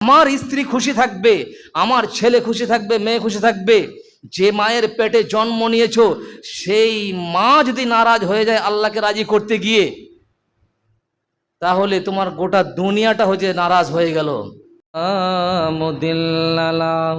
আমার স্ত্রী খুশি থাকবে, আমার ছেলে খুশি থাকবে, মেয়ে খুশি থাকবে, যে মায়ের পেটে জন্ম নিয়েছো, সেই মা যদি নারাজ হয়ে যায় আল্লাহকে রাজি করতে গিয়ে, তাহলে তোমার গোটা দুনিয়াটা হচ্ছে নারাজ হয়ে গেল। মুদিল্লালাম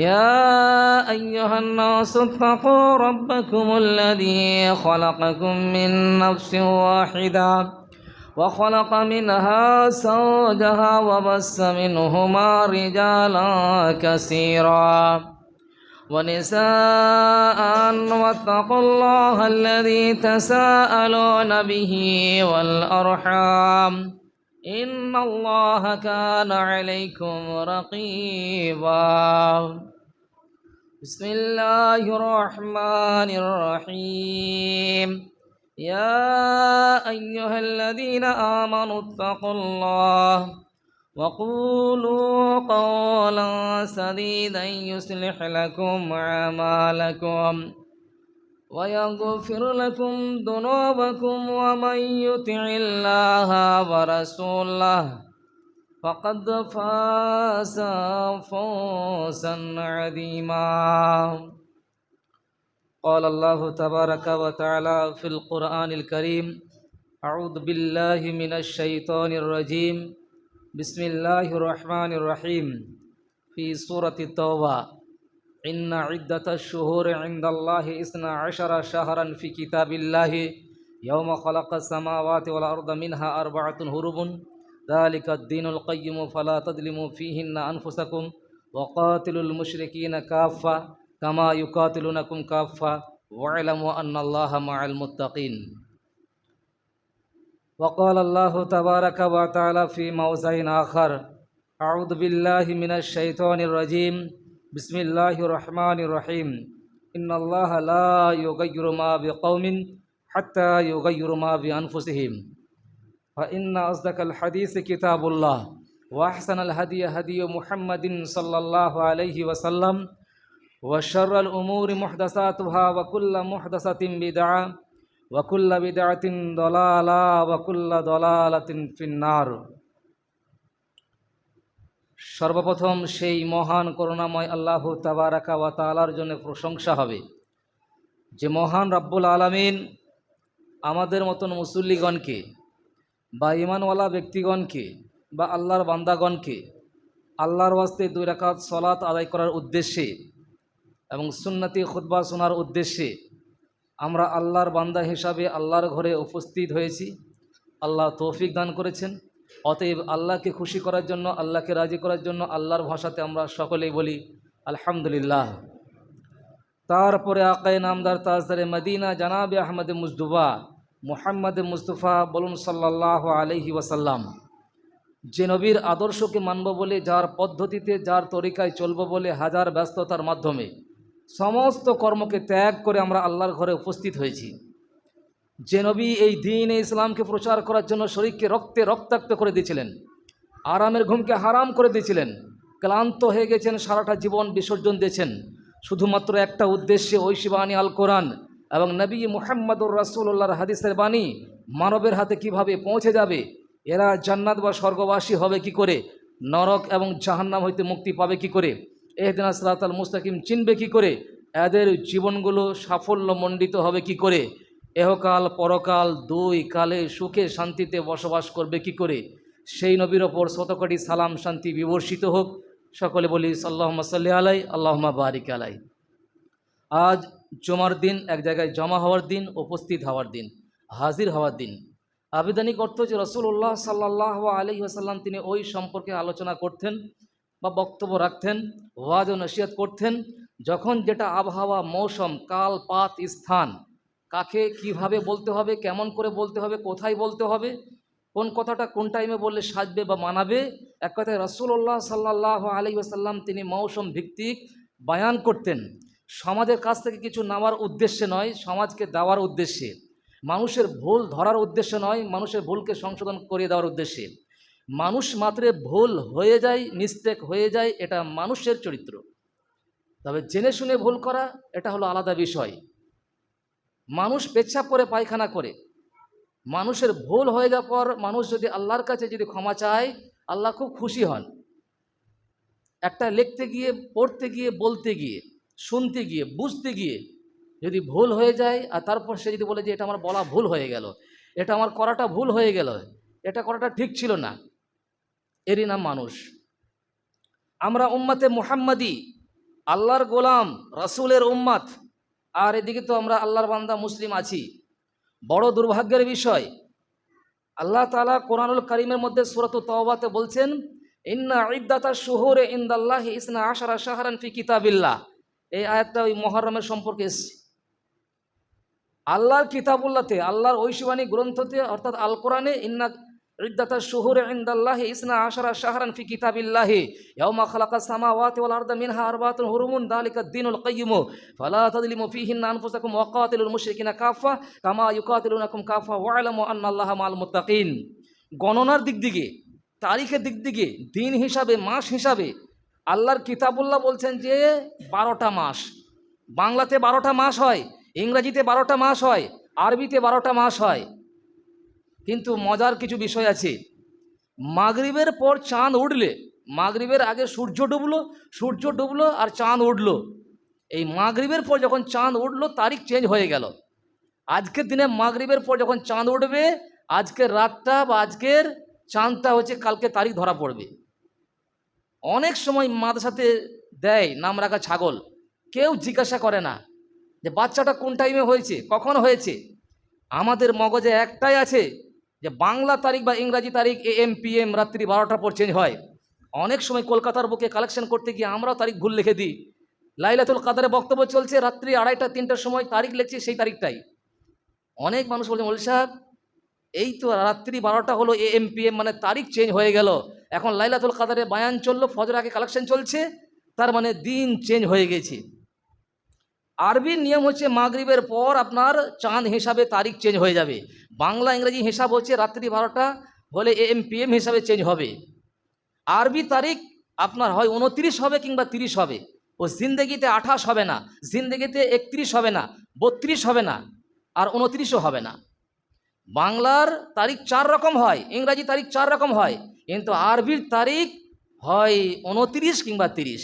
يا أيها الناس اتقوا ربكم الذي خلقكم من نفس واحدة وخلق منها زوجها وبس منهما رجالا كثيرا ونساء واتقوا الله الذي تساءلون به والأرحام إن الله كان عليكم رقيبا. بسم الله الرحمن الرحيم. يا أيها الذين آمنوا اتقوا الله وقولوا قولا سديدا يصلح لكم أعمالكم. ويغفر لكم ذنوبكم ومن يطع الله ورسوله فقد فاز فوزا عظيما قال الله تبارك وتعالى في القرآن الكريم أعوذ بالله من الشيطان الرجيم بسم الله الرحمن الرحيم في سورة التوبة إن عدة الشهور عند الله إثنا عشر شهرا في كتاب الله يوم خلق السماوات والأرض منها أربعة هرب ذلك الدين القيم فلا تظلموا فيهن أنفسكم وقاتلوا المشركين كافة كما يقاتلونكم كافة واعلموا أن الله مع المتقين وقال الله تبارك وتعالى في موضع آخر أعوذ بالله من الشيطان الرجيم بسم الله الرحمن الرحيم. إن الله لا يغير ما بقوم حتى يغيروا ما بأنفسهم. فإن أصدق الحديث كتاب الله. وأحسن الهدي هدي محمد صلى الله عليه وسلم. وشر الأمور محدثاتها وكل محدثة بدعة وكل بدعة ضلالة وكل ضلالة في النار. সর্বপ্রথম সেই মহান করুণাময় আল্লাহ তাবারাকা ওয়া তালার জন্য প্রশংসা হবে। যে মহান রাব্বুল আলামিন আমাদের মতন মুসল্লিগণকে বা ইমানওয়ালা ব্যক্তিগণকে বা আল্লাহর বান্দাগণকে আল্লাহর ওয়াস্তে দুই রাকাত সলাত আদায় করার উদ্দেশ্যে এবং সুন্নতি খুতবা শোনার উদ্দেশ্যে আমরা আল্লাহর বান্দা হিসাবে আল্লাহর ঘরে উপস্থিত হয়েছি। আল্লাহ তৌফিক দান করেছেন। অতএব আল্লাহকে খুশি করার জন্য, আল্লাহকে রাজি করার জন্য আল্লাহর ভাষাতে আমরা সকলেই বলি, আলহামদুলিল্লাহ। তারপরে আকায় নামদার তাজদারে মদিনা জানাবে আহমদ মুজদুবা, মুহাম্মদ মুস্তফা বলুন সাল্লাহ আলহি ওয়াসাল্লাম। যে নবীর আদর্শকে মানব বলে, যার পদ্ধতিতে, যার তরিকায় চলব বলে হাজার ব্যস্ততার মাধ্যমে সমস্ত কর্মকে ত্যাগ করে আমরা আল্লাহর ঘরে উপস্থিত হয়েছি। যে নবী এই দিন ইসলামকে প্রচার করার জন্য শরীরকে রক্তে রক্তাক্ত করে দিয়েছিলেন, আরামের ঘুমকে হারাম করে দিয়েছিলেন, ক্লান্ত হয়ে গেছেন, সারাটা জীবন বিসর্জন দিয়েছেন। শুধুমাত্র একটা উদ্দেশ্যে ঐশিবাণী আল কোরআন এবং নবী মুহাম্মদুর রাসুল্লাহর হাদিসের বাণী, মানবের হাতে কীভাবে পৌঁছে যাবে, এরা জান্নাত বা স্বর্গবাসী হবে কি করে, নরক এবং জাহান্নাম হইতে মুক্তি পাবে কি করে, এহদিনা সালাতাল মুস্তাকিম চিনবে কি করে, এদের জীবনগুলো সাফল্যমণ্ডিত হবে কি করে এহকাল, পরকাল, দুই কালে সুখে শান্তিতে বসবাস করবে কি করে? সেই নবীর ওপর শতকোটি সালাম শান্তি বিবর্ষিত হোক। সকলে বলি সাল্লাহ সাল্লি আলাই আল্লাহমা বারিক আলাই। আজ জমার দিন, এক জায়গায় জমা হওয়ার দিন, উপস্থিত হওয়ার দিন, হাজির হওয়ার দিন। আবেদনিক অর্থ যে রসুল্লাহ সাল্লাহ আলি আসাল্লাম তিনি ওই সম্পর্কে আলোচনা করতেন বা বক্তব্য রাখতেন, ওয়াজ ও নসিহত করতেন, যখন যেটা আবহাওয়া, মৌসুম, কাল, পাত, স্থান কাকে কীভাবে বলতে হবে, কেমন করে বলতে হবে, কোথায় বলতে হবে, কোন কথাটা কোন টাইমে বললে সাজবে বা মানাবে, এক কথায় রসুল্লাহ সাল্লাহ আলি আসাল্লাম তিনি মৌসুম ভিত্তিক বায়ান করতেন। সমাজের কাছ থেকে কিছু নেওয়ার উদ্দেশ্যে নয়, সমাজকে দেওয়ার উদ্দেশ্যে। মানুষের ভুল ধরার উদ্দেশ্যে নয়, মানুষের ভুলকে সংশোধন করে দেওয়ার উদ্দেশ্যে। মানুষ মাত্রে ভুল হয়ে যায় মিস্টেক হয়ে যায়, এটা মানুষের চরিত্র। তবে জেনে শুনে ভুল করা, এটা হলো আলাদা বিষয়। মানুষ পেচ্ছাপ করে, পায়খানা করে। মানুষের ভুল হয়ে যাওয়ার পর মানুষ যদি আল্লাহর কাছে যদি ক্ষমা চায়, আল্লাহ খুব খুশি হন। একটা লিখতে গিয়ে, পড়তে গিয়ে, বলতে গিয়ে, শুনতে গিয়ে, বুঝতে গিয়ে যদি ভুল হয়ে যায়, আর তারপর সে যদি বলে যে, এটা আমার বলা ভুল হয়ে গেল, এটা আমার করাটা ভুল হয়ে গেল, এটা করাটা ঠিক ছিল না। এরই নাম মানুষ। আমরা উম্মাতে মুহাম্মাদি, আল্লাহর গোলাম, রাসূলের উম্মাত আর এদিকে তো আমরা আল্লাহর বান্দা মুসলিম আছি। বড় দুর্ভাগ্যের বিষয়, আল্লাহ তালা কোরআনুল করিমের মধ্যে সুরত তওবাতে বলছেন, ইন্না ইদ্দাতা শুহুরে ইন্দাল্লাহি ইসনা আশারা শাহরান ফি কিতাবিল্লাহ। এই আয়াতটা ওই মহরমের সম্পর্কে এসছে। আল্লাহর কিতাবুল্লাতে, আল্লাহর ঐশিবাণী গ্রন্থতে, অর্থাৎ আল কোরআনে ইন্না ইদ্দাতা শুহুরে ইন্দাল্লাহি ইসনা আশারা শাহরান ফি কিতাবিল্লাহি। ইয়াউমা খালাকাস সামাওয়াতি ওয়াল আরদা মিনহা আরবাতুন হুরুমুন যালিকা দ্বীনুল কাইয়্যিম। ফালা তাযলিমু ফীহিন্না আনফুসাকুম ওয়া কাতিলুল মুশরিকিনা কাফা কামা ইউকাতিলুনাকুম কাফা ওয়া'লামু আন্নাল্লাহা মাআল মুত্তাকিন। গণনার দিক দিকে, তারিখের দিক দিকে, দিন হিসাবে, মাস হিসাবে, আল্লাহর কিতাবুল্লাহ বলছেন যে বারোটা মাস। বাংলাতে বারোটা মাস হয়, ইংরাজিতে বারোটা মাস হয়, আরবিতে বারোটা মাস হয়। কিন্তু মজার কিছু বিষয় আছে। মাগরিবের পর চাঁদ উঠলে, মাগরিবের আগে সূর্য ডুবলো সূর্য ডুবলো আর চাঁদ উঠল। এই মাগরিবের পর যখন চাঁদ উঠল, তারিখ চেঞ্জ হয়ে গেল। আজকের দিনে মাগরিবের পর যখন চাঁদ উঠবে, আজকের রাতটা বা আজকের চাঁদটা হচ্ছে কালকে তারিখ ধরা পড়বে। অনেক সময় মাদ্রাসাতে দেয়, নাম রাখা ছাগল। কেউ জিজ্ঞাসা করে না যে, বাচ্চাটা কোন টাইমে হয়েছে? কখন হয়েছে? আমাদের মগজে একটাই আছে যে বাংলা তারিখ বা ইংরাজি তারিখ এ এম পি এম রাত্রি বারোটার পর চেঞ্জ হয়। অনেক সময় কলকাতার বুকে কালেকশন করতে গিয়ে আমরাও তারিখ ভুল লিখে দিই। লাইলাতুল কাদারে বক্তব্য চলছে রাত্রি আড়াইটা, তিনটার সময় তারিখ লিখছি সেই তারিখটাই। অনেক মানুষ বলছে মৌল সাহেব, এই তো রাত্রি বারোটা হলো এ এম পি এম মানে তারিখ চেঞ্জ হয়ে গেল। এখন লাইলাতুল কাদারে বায়ান চলল ফজর আগে কালেকশন চলছে, তার মানে দিন চেঞ্জ হয়ে গেছে। আরবির নিয়ম হচ্ছে মাগরিবের পর আপনার চাঁদ হিসাবে তারিখ চেঞ্জ হয়ে যাবে। বাংলা, ইংরেজি হিসাব হচ্ছে রাত্রি বারোটা, হলে এম পি এম হিসাবে চেঞ্জ হবে। আরবি তারিখ আপনার হয় উনত্রিশ হবে কিংবা তিরিশ হবে। ও জিন্দেগিতে আঠাশ হবে না, জিন্দেগিতে একত্রিশ হবে না, বত্রিশ হবে না, আর উনত্রিশও হবে না। বাংলার তারিখ চার রকম হয়, ইংরাজি তারিখ চার রকম হয়, কিন্তু আরবির তারিখ হয় উনত্রিশ কিংবা তিরিশ।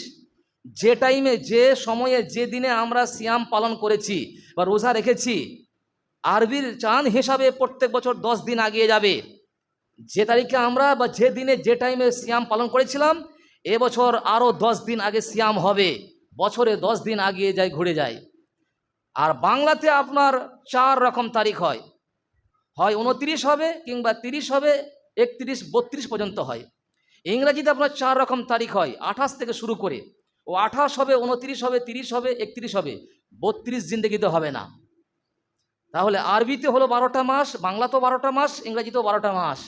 যে টাইমে যে সময়ে, যে দিনে আমরা সিয়াম পালন করেছি বা রোজা রেখেছি, আরবির চাঁদ হিসাবে প্রত্যেক বছর দশ দিন আগিয়ে যাবে। যে তারিখে আমরা বা যে দিনে, যে টাইমে সিয়াম পালন করেছিলাম এবছর আরও দশ দিন আগে সিয়াম হবে। বছরে দশ দিন আগিয়ে যায়, ঘুরে যায়। আর বাংলাতে আপনার চার রকম তারিখ হয়। হয় উনত্রিশ হবে কিংবা তিরিশ হবে, একত্রিশ, বত্রিশ পর্যন্ত হয়। ইংরাজিতে আপনার চার রকম তারিখ হয়, আঠাশ থেকে শুরু করে। ও আঠাশ হবে, উনত্রিশ হবে, তিরিশ হবে, একত্রিশ হবে। বত্রিশ জিন্দগিতে হবে না। তাহলে আরবিতে হলো বারোটা মাস বাংলা তো বারোটা মাস, ইংরাজিতেও বারোটা মাস।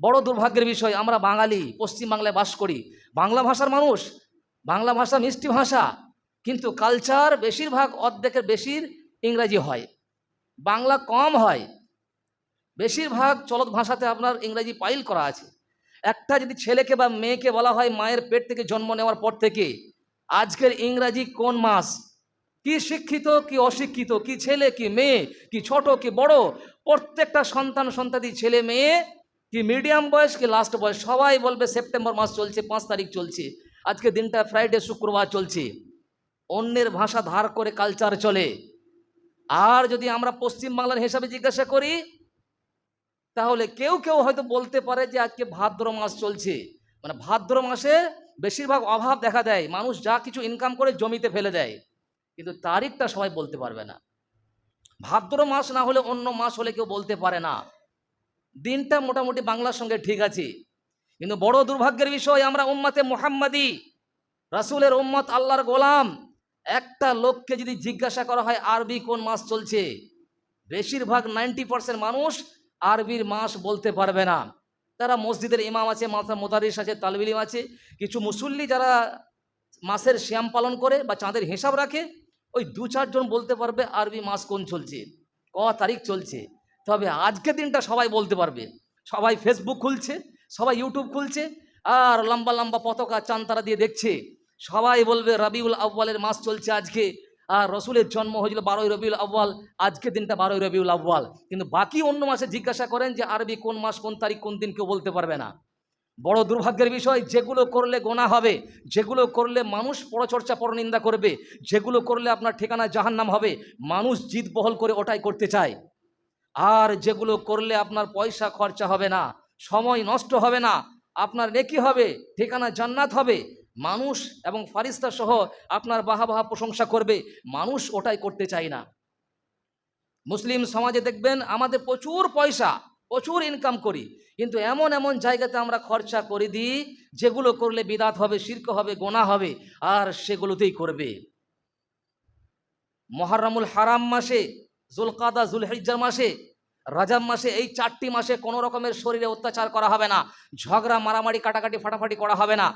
বড় দুর্ভাগ্যের বিষয়, আমরা বাঙালি পশ্চিম বাংলায় বাস করি। বাংলা ভাষার মানুষ, বাংলা ভাষা মিষ্টি ভাষা, কিন্তু কালচার বেশিরভাগ অর্ধেকের বেশির ইংরাজি হয়। বাংলা কম হয়। বেশিরভাগ চলক ভাষাতে আপনার ইংরাজি পাইল করা আছে। একটা যদি ছেলেকে বা মেয়েকে বলা হয়, মায়ের পেট থেকে জন্ম নেওয়ার পর থেকে আজকের ইংরাজি কোন মাস? কি শিক্ষিত, কি অশিক্ষিত, কি ছেলে, কি মেয়ে, কি ছোট, কি বড়? প্রত্যেকটা সন্তান সন্তাদি ছেলে, মেয়ে, কি মিডিয়াম বয়স, কি লাস্ট বয়স? সবাই বলবে সেপ্টেম্বর মাস চলছে, পাঁচ তারিখ চলছে। আজকে দিনটা ফ্রাইডে শুক্রবার চলছে। অন্যের ভাষা ধার করে কালচার চলে। আর যদি আমরা পশ্চিম বাংলার হিসাবে জিজ্ঞাসা করি, তাহলে কেউ কেউ হয়তো বলতে পারে যে আজকে ভাদ্র মাস চলছে। মানে ভাদ্র মাসে বেশিরভাগ অভাব দেখা দেয়। মানুষ যা কিছু ইনকাম করে জমিতে ফেলে দেয়। কিন্তু তারিখটা সবাই বলতে পারবে না। ভাদ্র মাস না হলে অন্য মাস হলে কেউ বলতে পারে না। দিনটা মোটামুটি বাংলার সঙ্গে ঠিক আছে। কিন্তু বড় দুর্ভাগ্যের বিষয়, আমরা উম্মাতে মোহাম্মদী, রাসূলের উম্মত, আল্লাহর গোলাম, একটা লোককে যদি জিজ্ঞাসা করা হয়, আরবি কোন মাস চলছে? বেশিরভাগ নাইনটি পার্সেন্ট মানুষ আরবির মাস বলতে পারবে না। তারা মসজিদের ইমাম আছে মাথা মোতারিস আছে, তালবিলিম আছে। কিছু মুসল্লি যারা মাসের শ্যাম পালন করে বা চাঁদের হিসাব রাখে, ওই দু চারজন বলতে পারবে, আরবি মাস কোন চলছে, ক তারিখ চলছে। তবে আজকের দিনটা সবাই বলতে পারবে। সবাই ফেসবুক খুলছে, সবাই ইউটিউব খুলছে, আর লম্বা লম্বা পতাকা চান তারা দিয়ে দেখছে। সবাই বলবে, রবিউল আব্বালের মাস চলছে আজকে। আর রসুলের জন্ম হয়েছিল বারোই রবিউল আব্বাল আজকের দিনটা বারোই রবিউল আব্বাল কিন্তু বাকি অন্য মাসে জিজ্ঞাসা করেন যে আরবি কোন মাস, কোন তারিখ, কোন দিন কেউ বলতে পারবে না। বড় দুর্ভাগ্যের বিষয়, যেগুলো করলে গোনা হবে, যেগুলো করলে মানুষ পরচর্চা, পরনিন্দা করবে, যেগুলো করলে আপনার ঠিকানা জাহান্নাম হবে, মানুষ জিদ বহল করে ওটাই করতে চায়। আর যেগুলো করলে আপনার পয়সা খরচা হবে না, সময় নষ্ট হবে না, আপনার নেকি হবে, ঠিকানা জান্নাত হবে মানুষ এবং ফারিস্তা সহ আপনার বাহা বাহা প্রশংসা করবে। মানুষ ওটাই করতে চায় না। মুসলিম সমাজে দেখবেন আমাদের প্রচুর পয়সা, প্রচুর ইনকাম করি। কিন্তু এমন এমন জায়গাতে আমরা খরচা করে দিই, যেগুলো করলে বিদাত হবে, শির্ক হবে, গোনা হবে, আর সেগুলোতেই করবে। মহারামুল হারাম মাসে, জুলকাদা, জুলহিজ্জার মাসে রাজাব মাসে এই চারটি মাসে কোনো রকমের শরীরে অত্যাচার করা হবে না, ঝগড়া, মারামারি, কাটাকাটি, ফাটাফাটি করা হবে না।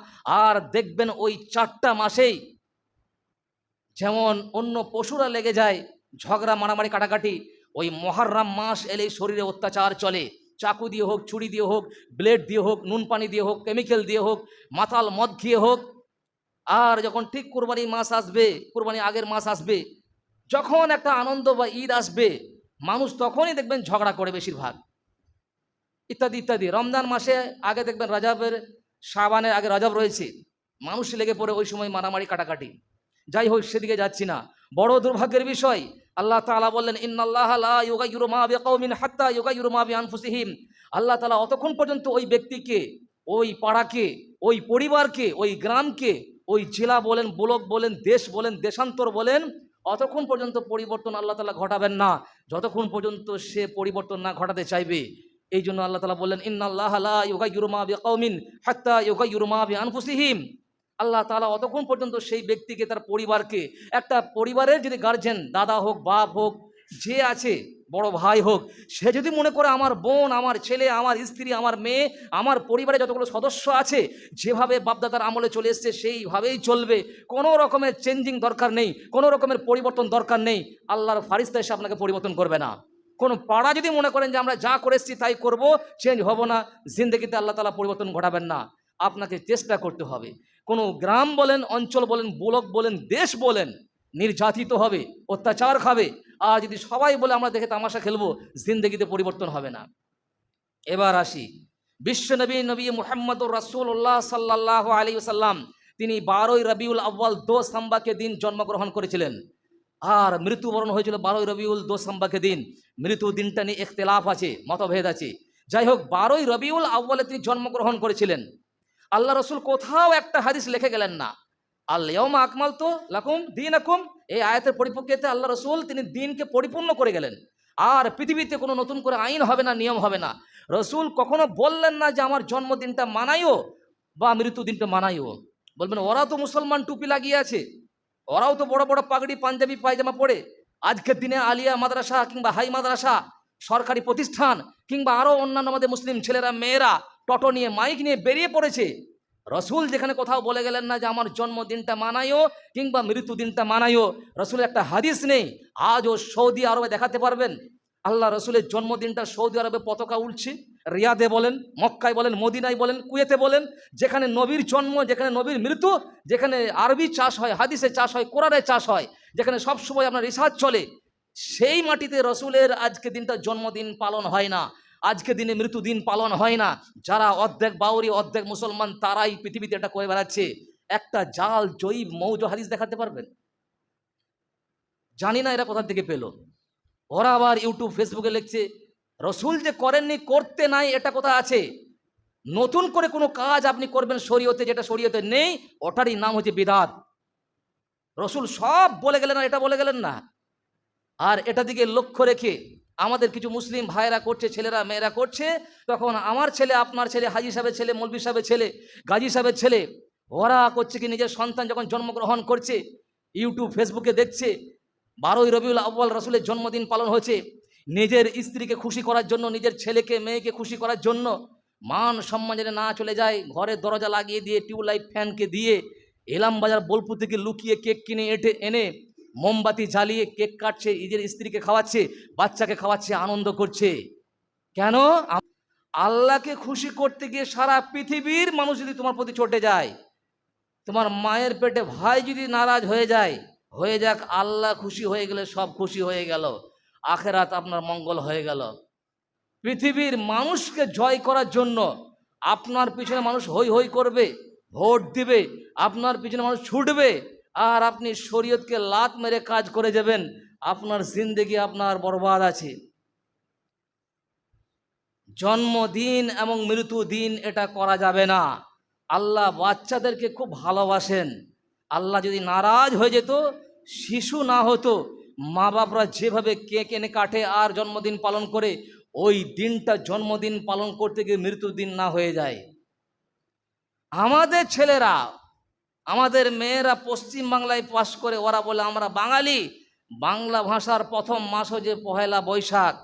আর দেখবেন ওই চারটা মাসেই যেমন অন্য পশুরা লেগে যায়, ঝগড়া, মারামারি, কাটাকাটি, ওই মহারাম মাস এলেই শরীরে অত্যাচার চলে। চাকু দিয়ে হোক, ছুরি দিয়ে হোক, ব্লেড দিয়ে হোক, নুন পানি দিয়ে হোক, কেমিক্যাল দিয়ে হোক, মাতাল মদ খেয়ে হোক, আর যখন ঠিক কুরবানি মাস আসবে কুরবানি আগের মাস আসবে, যখন একটা আনন্দ বা ঈদ আসবে মানুষ তখনই দেখবেন ঝগড়া করে বেশিরভাগ। ইত্যাদি ইত্যাদি। রমজান মাসে আগে দেখবেন রাজাবের সাবানের আগে রাজাব রয়েছে। মানুষ লেগে পড়ে ওই সময় মারামারি, কাটাকাটি। যাই হোক, সেদিকে যাচ্ছি না। বড় দুর্ভাগ্যের বিষয়, আল্লাহ তাআলা বললেন, ইন্নাল্লাহ লা ইউগাইয়িরু মা বিকাউমিন হাত্তা ইউগাইয়িরু মা বিআনফুসিহিম। আল্লাহ তালা অতক্ষণ পর্যন্ত ওই ব্যক্তিকে, ওই পাড়াকে, ওই পরিবারকে, ওই গ্রামকে, ওই জেলা বলেন, ব্লক বলেন, দেশ বলেন, দেশান্তর বলেন অতক্ষণ পর্যন্ত পরিবর্তন আল্লাহ তালা ঘটাবেন না। যতক্ষণ পর্যন্ত সে পরিবর্তন না ঘটাতে চাইবে, এই জন্য আল্লাহ তালা বললেন, ইন্নাল্লাহ আল্লাহ তালা অতক্ষণ পর্যন্ত সেই ব্যক্তিকে, তার পরিবারকে, একটা পরিবারের যদি গার্জেন দাদা হোক, বাপ হোক, যে আছে বড় ভাই হোক, সে যদি মনে করে আমার বোন, আমার ছেলে, আমার স্ত্রী, আমার মেয়ে, আমার পরিবারে যতগুলো সদস্য আছে, যেভাবে বাপদাদার আমলে চলে এসছে, সেইভাবেই চলবে। কোনো রকমের চেঞ্জিং দরকার নেই, কোনো রকমের পরিবর্তন দরকার নেই। আল্লাহর ফারিস্তা এসে আপনাকে পরিবর্তন করবে না। কোনো পাড়া যদি মনে করেন যে আমরা যা করে এসেছি তাই করব চেঞ্জ হব না, জিন্দগিতে আল্লাহ তালা পরিবর্তন ঘটাবেন না। আপনাকে চেষ্টা করতে হবে। কোনো গ্রাম বলেন, অঞ্চল বলেন, ব্লক বলেন, দেশ বলেন নির্যাতিত হবে, অত্যাচার খাবে। আর যদি সবাই বলে আমরা দেখে তামাশা খেলব, জিন্দগিতে পরিবর্তন হবে না। এবার আসি। বিশ্বনবী নবী মুহাম্মদ রাসূলুল্লাহ সাল্লাহ আলী সাল্লাম তিনি বারোই রবিউল আব্বাল দো সাম্বাকে দিন জন্মগ্রহণ করেছিলেন। আর মৃত্যুবরণ হয়েছিল বারোই রবিউল দো সাম্বাকে দিন। মৃত্যু দিনটা নিয়ে ইখতলাফ আছে, মতভেদ আছে। যাই হোক, বারোই রবিউল আব্বালে তিনি জন্মগ্রহণ করেছিলেন। আল্লাহ রসুল কোথাও একটা হাদিস লিখে গেলেন না। আল্লাহমা আকমাল তো লাকুম দিন আকুম এই আয়াতের পরিপক্কতে আল্লাহ রসুল তিনি দিনকে পরিপূর্ণ করে গেলেন। আর পৃথিবীতে কোনো নতুন করে আইন হবে না, নিয়ম হবে না। রসুল কখনো বললেন না যে আমার জন্মদিনটা মানাইও বা মৃত্যুদিনটা মানাইও। বলবেন ওরা তো মুসলমান টুপি লাগিয়ে আছে। ওরাও তো বড় বড় পাগড়ি, পাঞ্জাবি, পায়জামা পরে। আজকের দিনে আলিয়া মাদ্রাসা কিংবা হাই মাদ্রাসা, সরকারি প্রতিষ্ঠান কিংবা আরও অন্যান্য আমাদের মুসলিম ছেলেরা, মেয়েরা, টটো নিয়ে, মাইক নিয়ে বেরিয়ে পড়েছে। রসুল যেখানে কোথাও বলে গেলেন না যে আমার জন্মদিনটা মানাইও কিংবা মৃত্যুদিনটা মানাইও, রসুলের একটা হাদিস নেই। আজও সৌদি আরবে দেখাতে পারবেন। আল্লাহ রসুলের জন্মদিনটা সৌদি আরবে পতাকা উঠছে রিয়াদে বলেন, মক্কায় বলেন, মদিনায় বলেন, কুয়েতে বলেন, যেখানে নবীর জন্ম, যেখানে নবীর মৃত্যু, যেখানে আরবি চাষ হয়, হাদিসে চাষ হয়, কোরআনে চাষ হয়, যেখানে সবসময় আপনার রিসার্চ চলে, সেই মাটিতে রসুলের আজকে দিনটা জন্মদিন পালন হয় না। আজকে দিনে মৃত্যুদিন পালন হয় না। যারা অর্ধেক বাউরি, অর্ধেক মুসলমান, তারাই পৃথিবীতে এটা করে বেড়াচ্ছে। একটা জাল জৈব মৌজ, হাদিস দেখাতে পারবেন? জানি না এরা কোথা থেকে পেল। ওরা আবার ইউটিউব, ফেসবুকে লিখছে, রসুল যে করেননি, করতে নাই, এটা কোথায় আছে? নতুন করে কোনো কাজ আপনি করবেন শরীয়তে, যেটা শরীয়তে নেই, ওটারই নাম হচ্ছে বিদাত। রসুল সব বলে গেলেন না এটা বলে গেলেন না। আর এটা দিকে লক্ষ্য রেখে আমাদের কিছু মুসলিম ভাইয়েরা করছে, ছেলেরা, মেয়েরা করছে, তখন আমার ছেলে, আপনার ছেলে, হাজি সাহেবের ছেলে মৌলবি সাহেবের ছেলে, গাজী সাহেবের ছেলে, ওরা করছে কি নিজের সন্তান যখন জন্মগ্রহণ করছে, ইউটিউব, ফেসবুকে দেখছে, বারোই রবিউল আব্বাল রসুলের জন্মদিন পালন হয়েছে, নিজের স্ত্রীকে খুশি করার জন্য, নিজের ছেলেকে, মেয়েকে খুশি করার জন্য মান সম্মান যেন না চলে যায়, ঘরের দরজা লাগিয়ে দিয়ে, টিউবলাইট ফ্যানকে দিয়ে, এলাম বাজার বোলপুর থেকে লুকিয়ে কেক কিনে এটে এনে মোমবাতি জ্বালিয়ে কেক কাটছে, নিজের স্ত্রীকে খাওয়াচ্ছে, বাচ্চাকে খাওয়াচ্ছে, আনন্দ করছে। কেন? আল্লাহকে খুশি করতে গিয়ে সারা পৃথিবীর মানুষ যদি তোমার প্রতি চটে যায়, তোমার মায়ের পেটে ভাই যদি নারাজ হয়ে যায়, হয়ে যাক, আল্লাহ খুশি হয়ে গেলে সব খুশি হয়ে গেল, আখেরাত আপনার মঙ্গল হয়ে গেল। পৃথিবীর মানুষকে জয় করার জন্য আপনার পিছনে মানুষ হই হই করবে, ভোট দিবে, আপনার পিছনে মানুষ ছুটবে আর আপনি শরীয়তকে লাত মেরে কাজ করে যাবেন, আপনার জিন্দেগি আপনার বরবাদ আছে। জন্মদিন এবং মৃত্যু দিন এটা করা যাবে না। আল্লাহ বাচ্চাদেরকে খুব ভালোবাসেন। আল্লাহ যদি নারাজ হয়ে যেত, শিশু না হতো মা বাপরা যেভাবে কেক এনে কাটে আর জন্মদিন পালন করে, ওই দিনটা জন্মদিন পালন করতে গিয়ে মৃত্যুর দিন না হয়ে যায়। আমাদের ছেলেরা আমাদের মেয়েরা পশ্চিম বাংলায় পাশ করে, ওরা বলে, আমরা বাঙালি। বাংলা ভাষার প্রথম মাস হচ্ছে পহেলা বৈশাখ।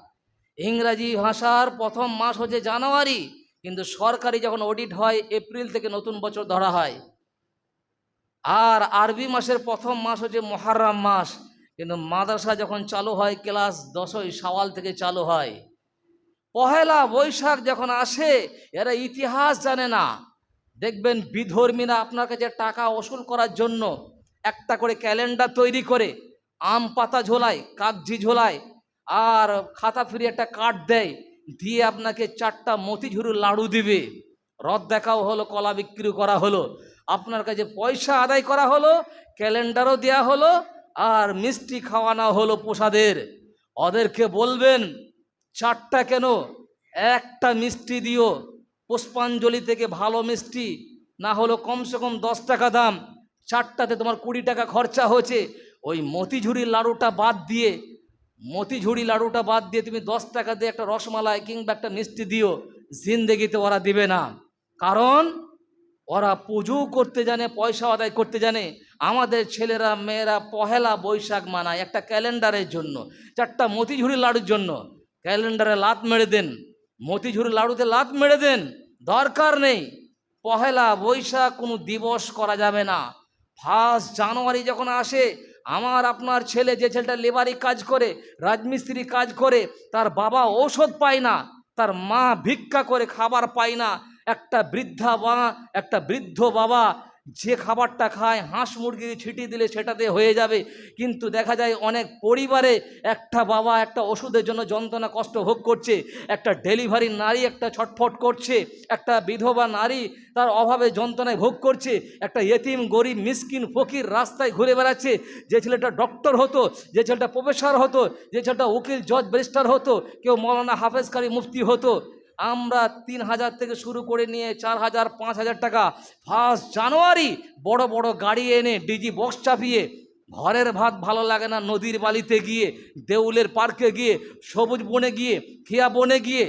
ইংরাজি ভাষার প্রথম মাস হচ্ছে জানুয়ারি। কিন্তু সরকারি যখন অডিট হয়, এপ্রিল থেকে নতুন বছর ধরা হয়। আর আরবি মাসের প্রথম মাস হচ্ছে মহারম মাস। কিন্তু মাদ্রাসা যখন চালু হয়, ক্লাস দশই সাওয়াল থেকে চালু হয়। পহেলা বৈশাখ যখন আসে, এরা ইতিহাস জানে না। দেখবেন বিধর্মীরা আপনার কাছে টাকা ওসুল করার জন্য একটা করে ক্যালেন্ডার তৈরি করে, আম পাতা ঝোলায়, কাগজি ঝোলায়, আর খাতা ফিরে একটা কার্ড দেয়, দিয়ে আপনাকে চারটা মতিঝুরুর লাড়ু দিবে। রদ দেখাও হলো, কলা বিক্রি করা হলো, আপনার কাছে পয়সা আদায় করা হলো, ক্যালেন্ডারও দেওয়া হলো, আর মিষ্টি খাওয়ানো হলো প্রসাদের। ওদেরকে বলবেন, চারটা কেন? একটা মিষ্টি দিও। পুষ্পাঞ্জলি থেকে ভালো মিষ্টি, না হলো কমসে কম দশ টাকা দাম। চারটাতে তোমার কুড়ি টাকা খরচা হয়েছে। ওই মতিঝুরি লাড়ুটা বাদ দিয়ে মতিঝুড়ি লাড়ুটা বাদ দিয়ে তুমি দশ টাকা দিয়ে একটা রসমালাই কিংবা একটা মিষ্টি দিও, জিন্দেগিতে ওরা দিবে না। কারণ ওরা পুজো করতে জানে, পয়সা আদায় করতে জানে। আমাদের ছেলেরা, মেয়েরা পহেলা বৈশাখ মানায় একটা ক্যালেন্ডারের জন্য, চারটা মতিঝুরি লাড়ুর জন্য। ক্যালেন্ডারে লাত মেরে দেন। মতিঝুরি লাড়ুতে লাত মেরে দেন। দরকার নেই। পহেলা বৈশাখ কোনো দিবস করা যাবে না। ফার্স্ট জানুয়ারি যখন আসে, আমার আপনার ছেলে যে ছেলেটা লেবারি কাজ করে, রাজমিস্ত্রি কাজ করে, তার বাবা ঔষধ পায় না, তার মা ভিক্ষা করে খাবার পায় না। একটা বৃদ্ধা বা, একটা বৃদ্ধ বাবা যে খাবারটা খায়, হাঁস মুরগি ছিটি দিলে সেটাতে হয়ে যাবে। কিন্তু দেখা যায় অনেক পরিবারে একটা বাবা একটা ওষুধের জন্য যন্ত্রণা, কষ্ট ভোগ করছে, একটা ডেলিভারি নারী একটা ছটফট করছে, একটা বিধবা নারী তার অভাবে যন্ত্রণায় ভোগ করছে, একটা এতিম, গরিব, মিসকিন, ফকির রাস্তায় ঘুরে বেড়াচ্ছে, যে ছেলেটা ডক্টর হতো, যে ছেলেটা প্রফেসর হতো, যে ছেলেটা উকিল, জজ, ব্যারিস্টার হতো, কেউ মৌলানা হাফেজকারী মুফতি হতো আমরা তিন হাজার থেকে শুরু করে নিয়ে চার হাজার, পাঁচ হাজার টাকা ফার্স্ট জানুয়ারি বড় বড় গাড়ি এনে ডিজি বক্স চাপিয়ে ঘরের ভাত ভালো লাগে না, নদীর বালিতে গিয়ে, দেউলের পার্কে গিয়ে, সবুজ বনে গিয়ে, খিয়া বনে গিয়ে,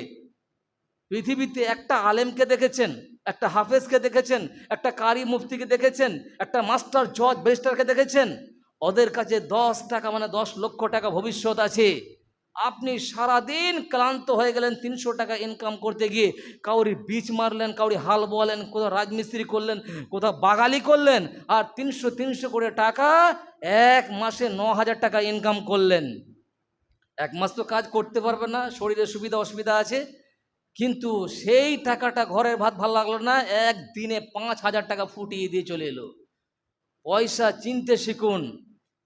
পৃথিবীতে একটা আলেমকে দেখেছেন, একটা হাফেজকে দেখেছেন, একটা কারি মুফতিকে দেখেছেন, একটা মাস্টার জজ ব্যারিস্টারকে দেখেছেন, ওদের কাছে দশ টাকা মানে দশ লক্ষ টাকা ভবিষ্যৎ আছে। আপনি সারাদিন ক্লান্ত হয়ে গেলেন, তিনশো টাকা ইনকাম করতে গিয়ে কাউরি বীজ মারলেন, কাউরি হাল বলেন কোথাও রাজমিস্ত্রি করলেন, কোথাও বাগালি করলেন, আর তিনশো তিনশো করে টাকা এক মাসে ন হাজার টাকা ইনকাম করলেন। এক মাস তো কাজ করতে পারবে না শরীরের সুবিধা, অসুবিধা আছে, কিন্তু সেই টাকাটা ঘরের ভাত ভালো লাগল না, একদিনে পাঁচ হাজার টাকা ফুটিয়ে দিয়ে চলে এলো। পয়সা চিনতে শিখুন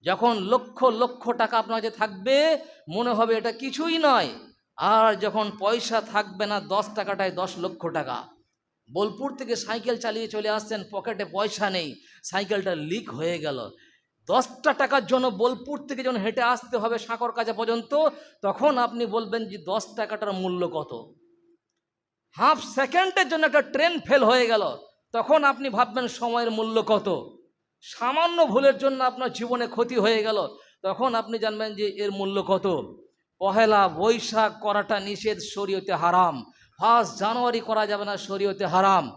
যখন লক্ষ লক্ষ টাকা আপনার কাছে থাকবে, মনে হবে এটা কিছুই নয়। আর যখন পয়সা থাকবে না, দশ টাকাটায় দশ লক্ষ টাকা। বোলপুর থেকে সাইকেল চালিয়ে চলে আসছেন, পকেটে পয়সা নেই, সাইকেলটা লিক হয়ে গেল। দশটা টাকার জন্য বোলপুর থেকে যখন হেঁটে আসতে হবে সাঁকর কাছা পর্যন্ত, তখন আপনি বলবেন যে দশ টাকাটার মূল্য কত। হাফ সেকেন্ডের জন্য একটা ট্রেন ফেল হয়ে গেল। তখন আপনি ভাববেন সময়ের মূল্য কত। সামান্য ভুলের জন্য আপনার জীবনে ক্ষতি হয়ে গেল। তখন আপনি জানবেন যে এর মূল্য কত। পহেলা বৈশাখ করাটা নিষেধ, শরীয়তে হারাম। ফার্স্ট জানুয়ারি করা যাবে না, শরীয়তে হারাম।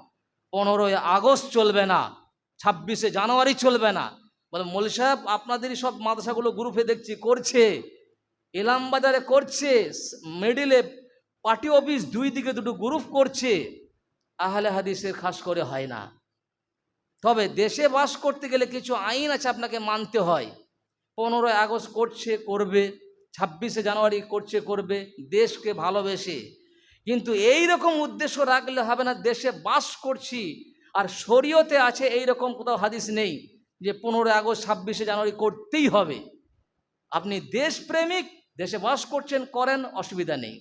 পনেরোই আগস্ট চলবে না, ছাব্বিশে জানুয়ারি চলবে না। বলে মৌলী সাহেব, আপনাদেরই সব মাদ্রাসাগুলো গ্রুপে দেখছি, করছে। ইলামবাজারে করছে, মিডিলে পার্টি অফিস দুই দিকে দুটো গ্রুপ করছে। আহলে হাদিসের খাস করে হয় না। তবে দেশে বাস করতে গেলে কিছু আইন আছে আপনাকে মানতে হয়। পনেরোই আগস্ট করছে, করবে। ছাব্বিশে জানুয়ারি করছে, করবে। দেশকে ভালোবেসে। কিন্তু এই রকম উদ্দেশ্য রাখলে হবে না, দেশে বাস করছি। আর শরীয়তে আছে এই রকম কোথাও হাদিস নেই যে পনেরোই আগস্ট, ছাব্বিশে জানুয়ারি করতেই হবে। আপনি দেশপ্রেমিক, দেশে বাস করছেন, করেন, অসুবিধা নেই।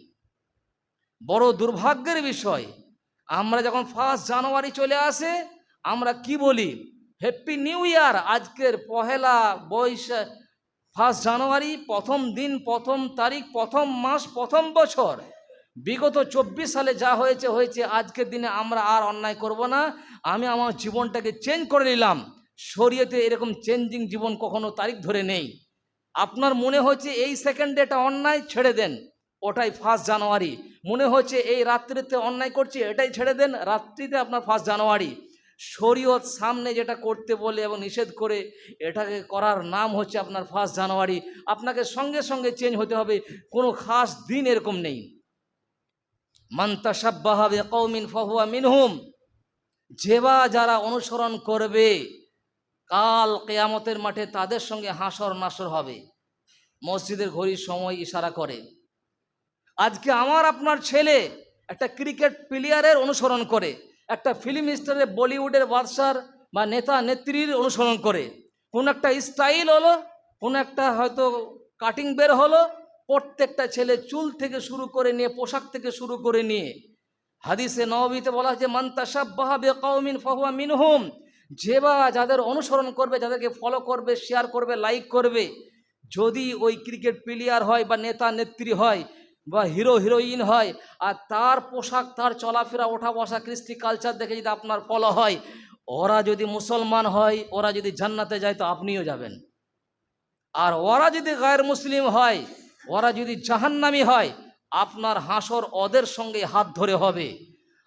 বড় দুর্ভাগ্যের বিষয়, আমরা যখন ফার্স্ট জানুয়ারি চলে আসে আমরা কি বলি? হ্যাপি নিউ ইয়ার আজকের পহেলা বৈশাখ ফার্স্ট জানুয়ারি প্রথম দিন, প্রথম তারিখ, প্রথম মাস, প্রথম বছর। বিগত চব্বিশ সালে যা হয়েছে হয়েছে, আজকের দিনে আমরা আর অন্যায় করব না। আমি আমার জীবনটাকে চেঞ্জ করে নিলাম। শরীয়তে এরকম চেঞ্জিং জীবন কখনো তারিখ ধরে নেই। আপনার মনে হচ্ছে এই সেকেন্ডে এটা অন্যায়, ছেড়ে দেন। ওটাই ফার্স্ট জানুয়ারি মনে হচ্ছে এই রাত্রিতে অন্যায় করছি, এটাই ছেড়ে দেন। রাত্রিতে আপনার ফার্স্ট জানুয়ারি শরীয়ত সামনে যেটা করতে বলে এবং নিষেধ করে, এটাকে করার নাম হচ্ছে আপনার ফার্স্ট জানুয়ারি। আপনাকে সঙ্গে সঙ্গে চেঞ্জ হতে হবে, কোনো খাস দিন এরকম নেই। মান্তাসাব্বাহাবে কৌমিন ফহুয়া মিনহুম। যেবা যারা অনুসরণ করবে, কাল কেয়ামতের মাঠে তাদের সঙ্গে হাসর নাসর হবে। মসজিদের ঘড়ির সময় ইশারা করে। আজকে আমার আপনার ছেলে একটা ক্রিকেট প্লেয়ারের অনুসরণ করে। একটা ফিল্ম স্টারের বলিউডের বাদশার বা নেতা নেত্রীর অনুসরণ করে। কোন একটা স্টাইল হলো, কোন একটা হয়তো কাটিং বের হলো, প্রত্যেকটা ছেলে চুল থেকে শুরু করে নিয়ে, পোশাক থেকে শুরু করে নিয়ে। হাদিসে নবীতে বলা হয়েছে মান্তাসাব্বাহা বেকাউমিন ফাহুয়া মিনহুম। যে বা যাদের অনুসরণ করবে, যাদেরকে ফলো করবে শেয়ার করবে লাইক করবে, যদি ওই ক্রিকেট প্লেয়ার হয় বা নেতা নেত্রী হয় বা হিরো, হিরোইন হয়, আর তার পোশাক, তার চলাফেরা, ওঠা বসা, কৃষ্টি কালচার দেখে যদি আপনার ফলো হয়, ওরা যদি মুসলমান হয়, ওরা যদি জান্নাতে যায়, তো আপনিও যাবেন। আর ওরা যদি গায়ের মুসলিম হয়, ওরা যদি জাহান্নামি হয়, আপনার হাসর ওদের সঙ্গে হাত ধরে হবে।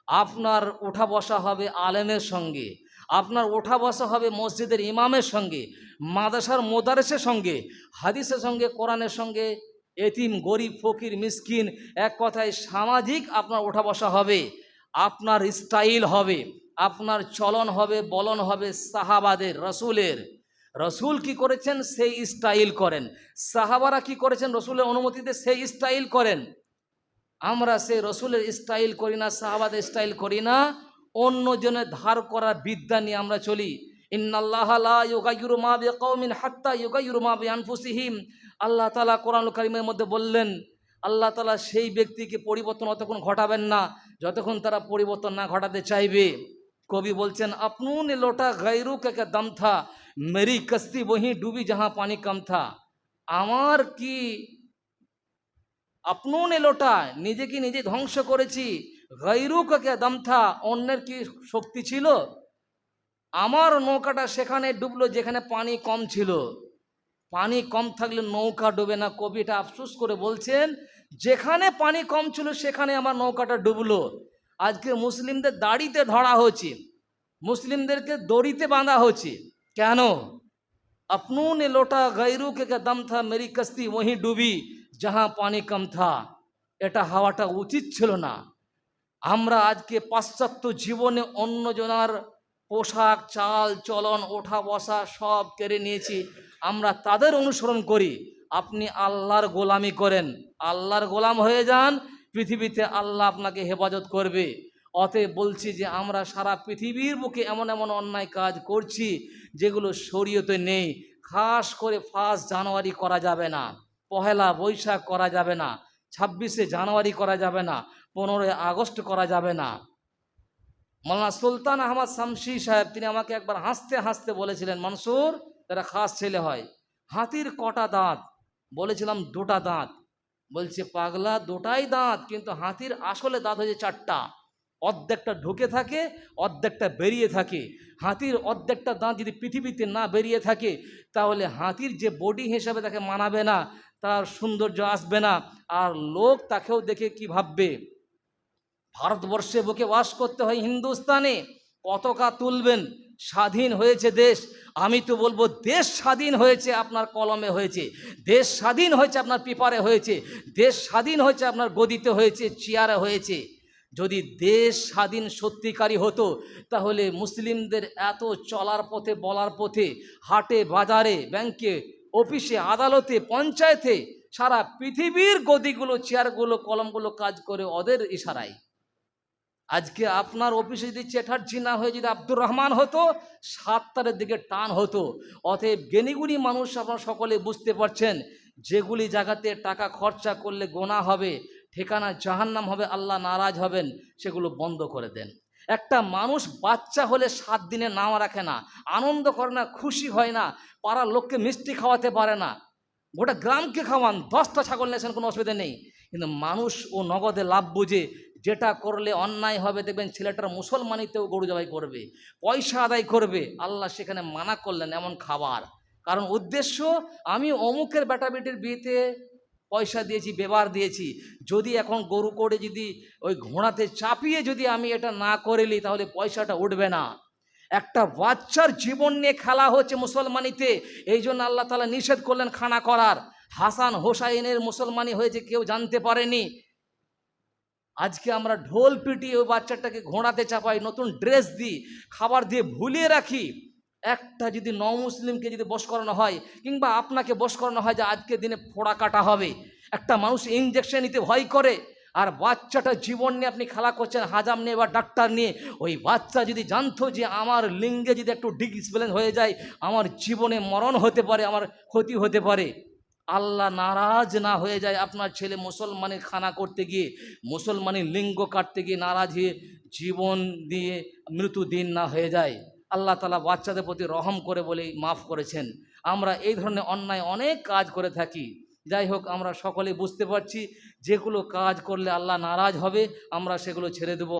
আপনার ওঠা বসা হবে আলেমের সঙ্গে, আপনার ওঠা বসা হবে মসজিদের ইমামের সঙ্গে, মাদ্রাসার মোদারেসের সঙ্গে, হাদিসের সঙ্গে, কোরআনের সঙ্গে এতিম, গরিব, ফকির, মিসকিন, এক কথায় সামাজিক আপনার ওঠা বসা হবে, আপনার স্টাইল হবে, আপনার চলন হবে, বলন হবে সাহাবাদের, রসুলের। রসুল কি করেছেন? সেই স্টাইল করেন। সাহাবারা কি করেছেন? রসুলের অনুমতিতে সেই স্টাইল করেন। আমরা সেই রসুলের স্টাইল করি না, সাহাবাদের স্টাইল করি না, অন্যজনের ধার করার বিদ্যা নিয়ে আমরা চলি। আল্লাহ তাআলা কোরআন কারিমের মধ্যে বললেন, আল্লাহ তাআলা সেই ব্যক্তিকে পরিবর্তন অতক্ষণ ঘটাবেন না, যতক্ষণ তারা পরিবর্তন না ঘটাতে চাইবে। কবি বলছেন, আপনুন লোটা গৈরু কে দম থা, মেরি কস্তি বহি ডুবি যাহা পানি কম থা। আমার কি আপনুন লোটা নিজেকে নিজে ধ্বংস করেছি গৈরু কে দম থা, অন্যের কি শক্তি ছিল? আমার নৌকাটা সেখানে ডুবলো যেখানে পানি কম ছিল পানি কম থাকলে নৌকা ডুবে না কবিটা আফসোস করে বলছেন যেখানে পানি কম ছিল সেখানে আমার নৌকাটা ডুবলো আজকে মুসলিমদের দাড়িতে ধরা হচ্ছে মুসলিমদেরকে দড়িতে বাঁধা হচ্ছে কেন अपनों ने लोटा गैरू के का दम था मेरी कश्ती वहीं ডুবি যাহা পানি কম থা এটা হওয়াটা উচিত ছিল না আমরা আজকে পাশ্চাত্য জীবনে অন্যজনার পোশাক, চাল, চলন, ওঠা, বসা সব কেড়ে নিয়েছি। আমরা তাদের অনুসরণ করি। আপনি আল্লাহর গোলামি করেন। আল্লাহর গোলাম হয়ে যান। পৃথিবীতে আল্লাহ আপনাকে হেফাজত করবে। অতএব বলছি যে, আমরা সারা পৃথিবীর বুকে এমন এমন অন্যায় কাজ করছি যেগুলো শরীয়তে নেই। খাস করে ফার্স্ট জানুয়ারি করা যাবে না। পহেলা বৈশাখ করা যাবে না। ছাব্বিশে জানুয়ারি করা যাবে না। পনেরোই আগস্ট করা যাবে না। মৌলানা সুলতান আহমদ শামসি সাহেব, তিনি আমাকে একবার হাসতে হাসতে বলেছিলেন, মনসুর তারা খাস ছেলে হয়। হাতির কটা দাঁত? বলেছিলাম, দুটা দাঁত। বলছে, পাগলা, দুটাই দাঁত, কিন্তু হাতির আসলে দাঁত হয়েছে চারটা। অর্ধেকটা ঢুকে থাকে, অর্ধেকটা বেরিয়ে থাকে। হাতির অর্ধেকটা দাঁত যদি পৃথিবীতে না বেরিয়ে থাকে, তাহলে হাতির যে বডি হিসাবে তাকে মানাবে না, তার সৌন্দর্য আসবে না। আর লোক তাকেও দেখে কি ভাববে? ভারতবর্ষে বুকে বাস করতে হয় হিন্দুস্তানে। পতাকা তুলবেন, স্বাধীন হয়েছে দেশ। আমি তো বলব, দেশ স্বাধীন হয়েছে আপনার কলমে হয়েছে। দেশ স্বাধীন হয়েছে আপনার পেপারে হয়েছে। দেশ স্বাধীন হয়েছে আপনার গদিতে হয়েছে, চেয়ারে হয়েছে। যদি দেশ স্বাধীন সত্যিকারী হতো, তাহলে মুসলিমদের এত চলার পথে, বলার পথে, হাটে, বাজারে, ব্যাংকে, অফিসে, আদালতে, পঞ্চায়েতে, সারা পৃথিবীর গদিগুলো, চেয়ারগুলো, কলমগুলো কাজ করে ওদের ইশারায়। আজকে আপনার অফিসে যদি চ্যাটার্জি না হয়ে যদি আব্দুর রহমান হতো, সাতটার দিকে টান হতো। অতএব জ্ঞানীগুণী মানুষ আপনারা সকলে বুঝতে পারছেন, যেগুলি জায়গাতে টাকা খরচা করলে গোনা হবে, ঠিকানা জাহান্নাম হবে, আল্লাহ নারাজ হবেন, সেগুলো বন্ধ করে দেন। একটা মানুষ বাচ্চা হলে সাত দিনে নাম রাখে না, আনন্দ করে না, খুশি হয় না, পাড়ার লোককে মিষ্টি খাওয়াতে পারে না, গোটা গ্রামকে খাওয়ান, দশটা ছাগল নেছেন কোনো অসুবিধা নেই। কিন্তু মানুষ ও নগদে লাভ বুঝে যেটা করলে অন্যায় হবে, দেখবেন ছেলেটার মুসলমানিতেও গরু জবাই করবে, পয়সা আদায় করবে। আল্লাহ সেখানে মানা করলেন এমন খাবার। কারণ উদ্দেশ্য, আমি অমুকের বেটা বেটির বিয়েতে পয়সা দিয়েছি ব্যবহার দিয়েছি। যদি এখন গরু করে যদি ওই ঘোড়াতে চাপিয়ে যদি আমি এটা না করেলি তাহলে পয়সাটা উঠবে না। একটা বাচ্চার জীবন নিয়ে খেলা হচ্ছে মুসলমানিতে এই জন্য আল্লাহ তালা নিষেধ করলেন খানা করার। হাসান হোসাইনের মুসলমানি হয়েছে, কেউ জানতে পারেনি। আজকে আমরা ঢোল পিটিয়ে ওই বাচ্চাটাকে ঘোড়াতে চাপাই, নতুন ড্রেস দিই, খাবার দিয়ে ভুলিয়ে রাখি। একটা যদি ন মুসলিমকে যদি বস করানো হয়, কিংবা আপনাকে বস করানো হয় যে আজকে দিনে ফোড়া কাটা হবে। একটা মানুষ ইঞ্জেকশন নিতে ভয় করে, আর বাচ্চাটা জীবন নিয়ে আপনি খেলা করছেন, হাজাম নিয়ে বা ডাক্তার নিয়ে, ওই বাচ্চা যদি জানতো যে আমার লিঙ্গে যদি একটু ডিসপ্লেন হয়ে যায়, আমার জীবনে মরণ হতে পারে, আমার ক্ষতি হতে পারে। আল্লাহ নারাজ না হয়ে যায় আপনার ছেলে মুসলমানের খানা করতে গিয়ে, মুসলমানের লিঙ্গ কাটতে গিয়ে নারাজ হয়ে জীবন দিয়ে মৃত্যু দিন না হয়ে যায়। আল্লাহ তালা বাচ্চাদের প্রতি রহম করে বলেই মাফ করেছেন। আমরা এই ধরনের অন্যায় অনেক কাজ করে থাকি। যাই হোক, আমরা সকলে বুঝতে পারছি, যেগুলো কাজ করলে আল্লাহ নারাজ হবে, আমরা সেগুলো ছেড়ে দেবো।